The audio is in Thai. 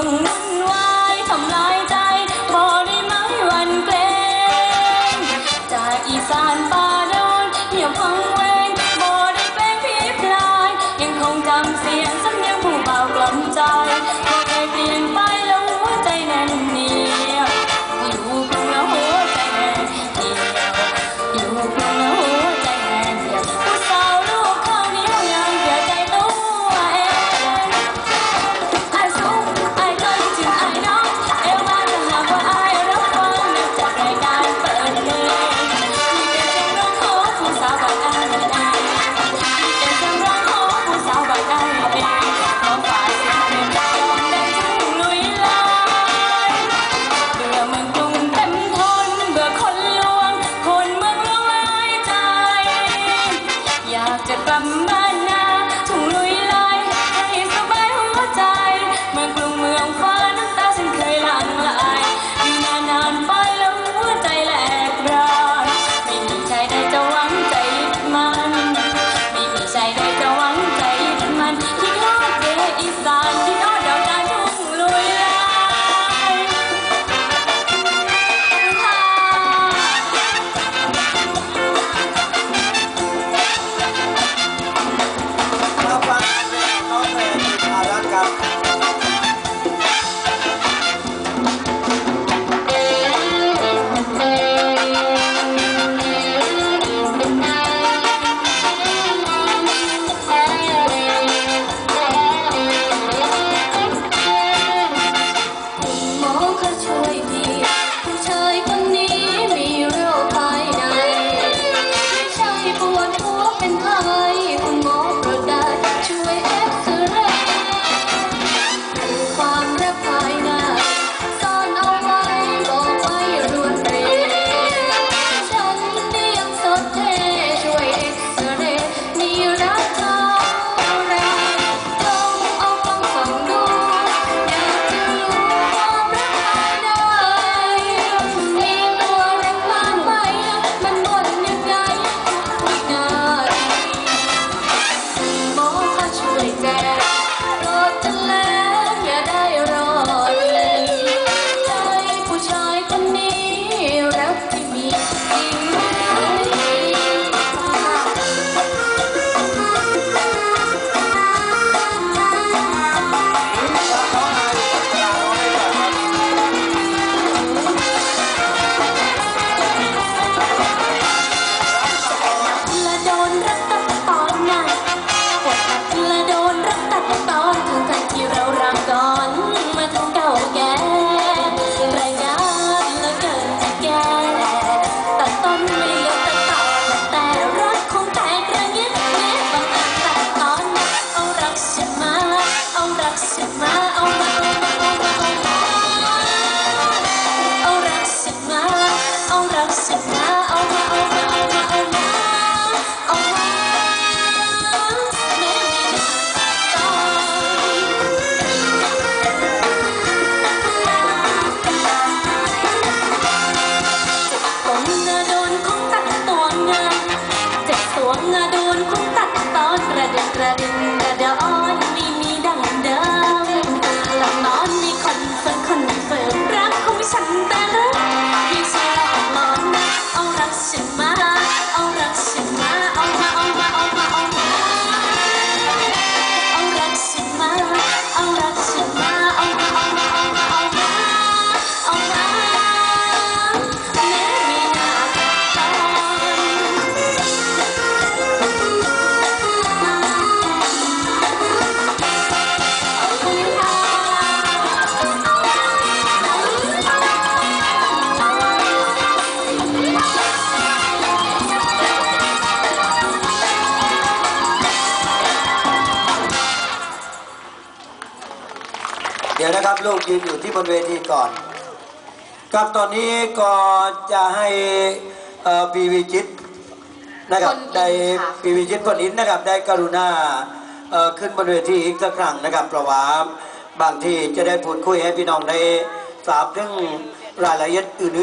ยุ่งวุ่นวายทำลายใจบอได้ไหมวันเกรงจากอีสานป่าดอนเหี่ยวพังเวงบอได้เป็นพีพลาย ยังคงจำเสียงสำเนียงผู้เบากล่อมใจก็เคเปลี่ยนไปล้หัวใจแน่นเหนียวอยู่เพียงหัวใจแน่นเหนียวอยู่เพียงหัว ฉันมาเอารักฉันมาเอามาเอามาเอามาเอา ดี๋ยวนะครับลูกยืนอยู่ที่บนเวทีก่อน ครับตอนนี้ก็จะให้เอ่อพีวีจิตนะครับคนอินได้ค่ะพีวีจิตคนอินนะครับได้กรุณาเอ่อขึ้นบนเวทีอีกสักครั้งนะครับเพราะว่าบางที่จะได้พูดคุยให้พี่น้องได้ทราบถึงรายละเอียดอื่นๆ